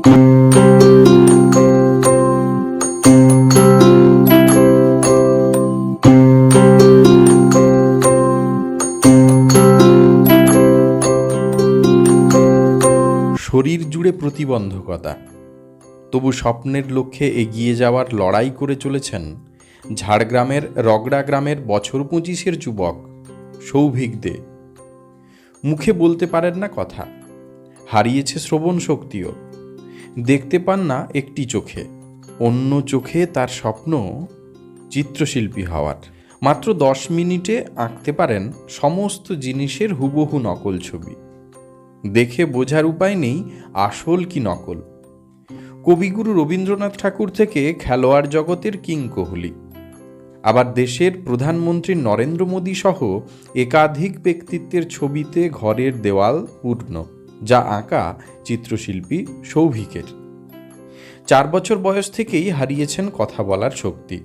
শরীর জুড়ে প্রতিবন্ধকতা। তবু স্বপ্নের লক্ষ্যে এগিয়ে যাওয়ার লড়াই করে চলেছেন ঝাড়গ্রামের রগড়া গ্রামের বছর পঁচিশের যুবক সৌভিক দে। মুখে বলতে পারেন না কথা। হারিয়েছে শ্রবণ শক্তিও। দেখতে পান না একটি চোখে। অন্য চোখে তার স্বপ্ন চিত্রশিল্পী হওয়ার। মাত্র দশ মিনিটে আঁকতে পারেন সমস্ত জিনিসের হুবহু নকল ছবি। দেখে বোঝার উপায় নেই আসল কি নকল। কবিগুরু রবীন্দ্রনাথ ঠাকুর থেকে খেলোয়াড় জগতের কিং কোহলি। আবার দেশের প্রধানমন্ত্রী নরেন্দ্র মোদী সহ একাধিক ব্যক্তিত্বের ছবিতে ঘরের দেওয়াল পূর্ণ যা আঁকা চিত্রশিল্পী সৌভিকের। চার বছর বয়স থেকেই হারিয়েছেন কথা বলার শক্তি।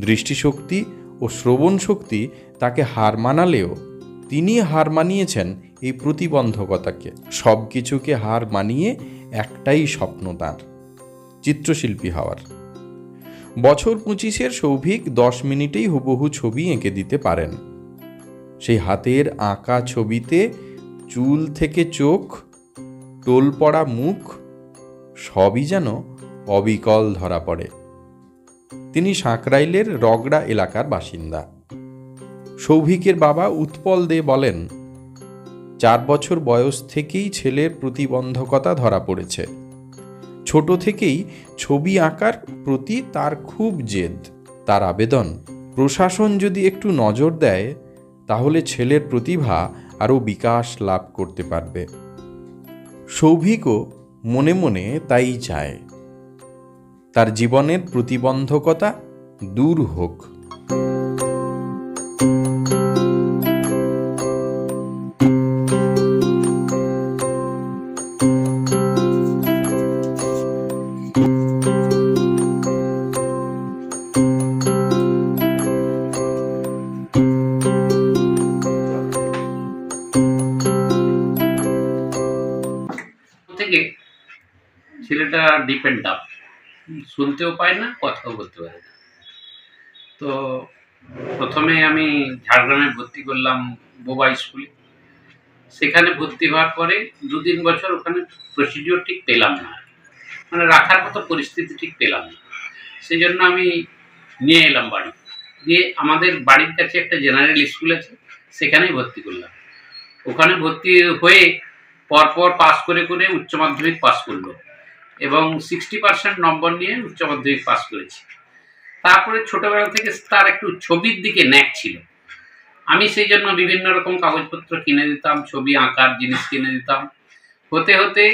দৃষ্টিশক্তি ও শ্রবণ শক্তি তাকে হার মানালেও তিনি হার মানিয়েছেন এই প্রতিবন্ধকতাকে। সব কিছুকে হার মানিয়ে একটাই স্বপ্ন তার, চিত্রশিল্পী হওয়ার। বছর পঁচিশের সৌভিক দশ মিনিটেই হুবহু ছবি এঁকে দিতে পারেন। সেই হাতের আঁকা ছবিতে চুল থেকে চোখ টোল পড়া মুখ, সবই যেন অবিকল ধরা পড়ে। তিনি সাঁকরাইলের রগড়া এলাকার বাসিন্দা। সৌভিকের বাবা উৎপল দে বলেন, চার বছর বয়স থেকেই ছেলের প্রতিবন্ধকতা ধরা পড়েছে। ছোট থেকেই ছবি আঁকার প্রতি তার খুব জেদ, তার আবেদন। প্রশাসন যদি একটু নজর দেয়, তাহলে ছেলের প্রতিভা আরও বিকাশ লাভ করতে পারবে। সৌভিকও মনে মনে তাই চায়। তার জীবনের প্রতিবন্ধকতা দূর হোক। ডিপেন্ড আপ শুনতেও পায় না, কথাও বলতে পারে না। তো প্রথমে আমি ঝাড়গ্রামে ভর্তি করলাম বোবা স্কুলে। সেখানে ভর্তি হওয়ার পরে দু তিন বছর ওখানে প্রসিডিওর ঠিক পেলাম না। মানে রাখার মতো পরিস্থিতি ঠিক পেলাম না। সেই জন্য আমি নিয়ে এলাম বাড়ি। দিয়ে আমাদের বাড়ির কাছে একটা জেনারেল স্কুল আছে, সেখানেই ভর্তি করলাম। ওখানে ভর্তি হয়ে পরপর পাস করে করে উচ্চ মাধ্যমিক পাস করল। এবং সিক্সটি পার্সেন্ট নম্বর নিয়ে উচ্চ মাধ্যমিক পাস করেছি। তারপরে ছোটবেলা থেকে তার একটু ছবির দিকে ন্যাক ছিল। আমি সেই জন্য বিভিন্ন রকম কাগজপত্র কিনে দিতাম, ছবি আঁকার জিনিস কিনে দিতাম। হতে হতে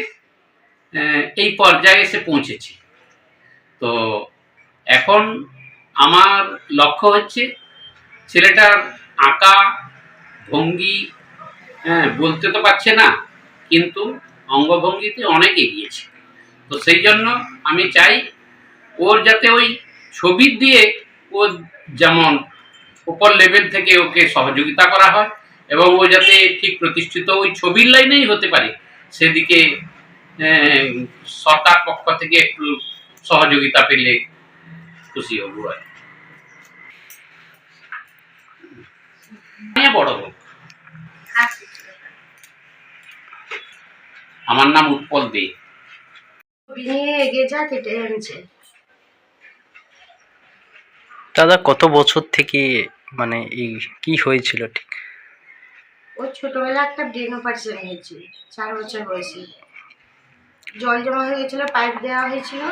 এই পর্যায়ে এসে পৌঁছেছি। তো এখন আমার লক্ষ্য হচ্ছে ছেলেটার আঁকা, ভঙ্গি হ্যাঁ বলতে তো পারছে না, কিন্তু অঙ্গভঙ্গিতে অনেক এগিয়েছে। তো সেই জন্য আমি চাই ওর যাতে ওই ছবির দিয়ে ও যেমন উপর লেভেল থেকে ওকে সহযোগিতা করা হয় এবং ও যাতে ঠিক প্রতিষ্ঠিত ওই ছবির লাইনেই হতে পারে সেদিকে সরকার পক্ষ থেকে একটু সহযোগিতা পেলে খুশি হব আর হ্যাঁ, বড় হোক আমার নাম উৎপল দে। এগিয়ে যা কেটে আনছে। দাদা কত বছর থেকে মানে এই কি হয়েছিল ঠিক? ওর ছোটবেলা একটা ব্রেন অপারেশন হয়েছিল চার বছর বয়সে। জল জমা হয়ে গেছিল পাইপ দেওয়া হয়েছিল।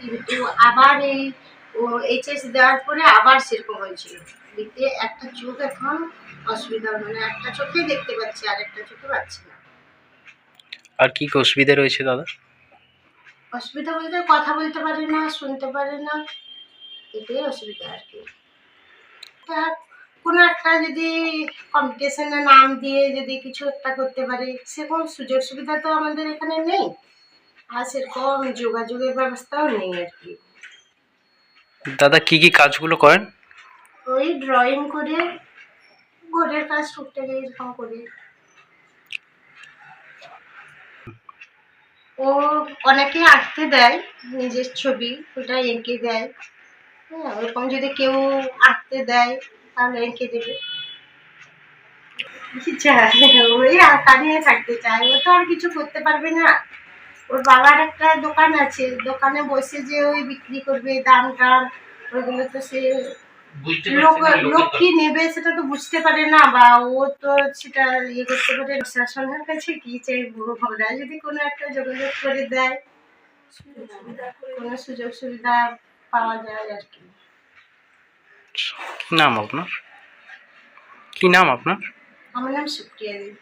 কিন্তু আবার এই ও এইচএস দেওয়ার পরে আবার সেরকম হয়েছিল। দেখতে একটা চোখ এখন অসুবিধা মানে একটা চোখেই দেখতে পাচ্ছি আর একটা চোখে পাচ্ছি না। আর কি অসুবিধা রয়েছে দাদা? অসুবিধা বলতে কথা বলতে পারে না শুনতে পারে না। এটাই অসুবিধা আর কি। তা কোনো একটা যদি কম্পিটিশনে নাম দিয়ে যদি কিছু একটা করতে পারে সেরকম সুযোগ সুবিধা তো আমাদের এখানে নেই। আর সেরকম যোগাযোগের ব্যবস্থাও নেই আর কি। দাদা কি কি কাজগুলো করেন? ওই ড্রয়িং করে ঘরের কাজ টুকটাক এরকম করে। ও অনেকে আঁকতে দেয়, নিজের ছবি ওটা এঁকে দেয়। হ্যাঁ ওরকম যদি কেউ আঁকতে দেয়, তাহলে এঁকে দেবে। ওই আঁকা নিয়ে থাকতে চায়। ও তো আর কিছু করতে পারবে না। ওর বাবার একটা দোকান আছে। দোকানে বসে যে ওই বিক্রি করবে দাম টাম ওইগুলো তো সে লোক লোক কি নেবে সেটা তো বুঝতে পারে না বা ও তো সেটা ইয়ে করতে পারে প্রশাসনের কাছে কি চাইব ওরা যদি কোনো একটা যোগাযোগ করে দেয় কোনো সুযোগ সুবিধা পাওয়া যায় আর কি কি। নাম আপনার? কি নাম আপনার? আমার নাম সুপ্রিয়া দেবী।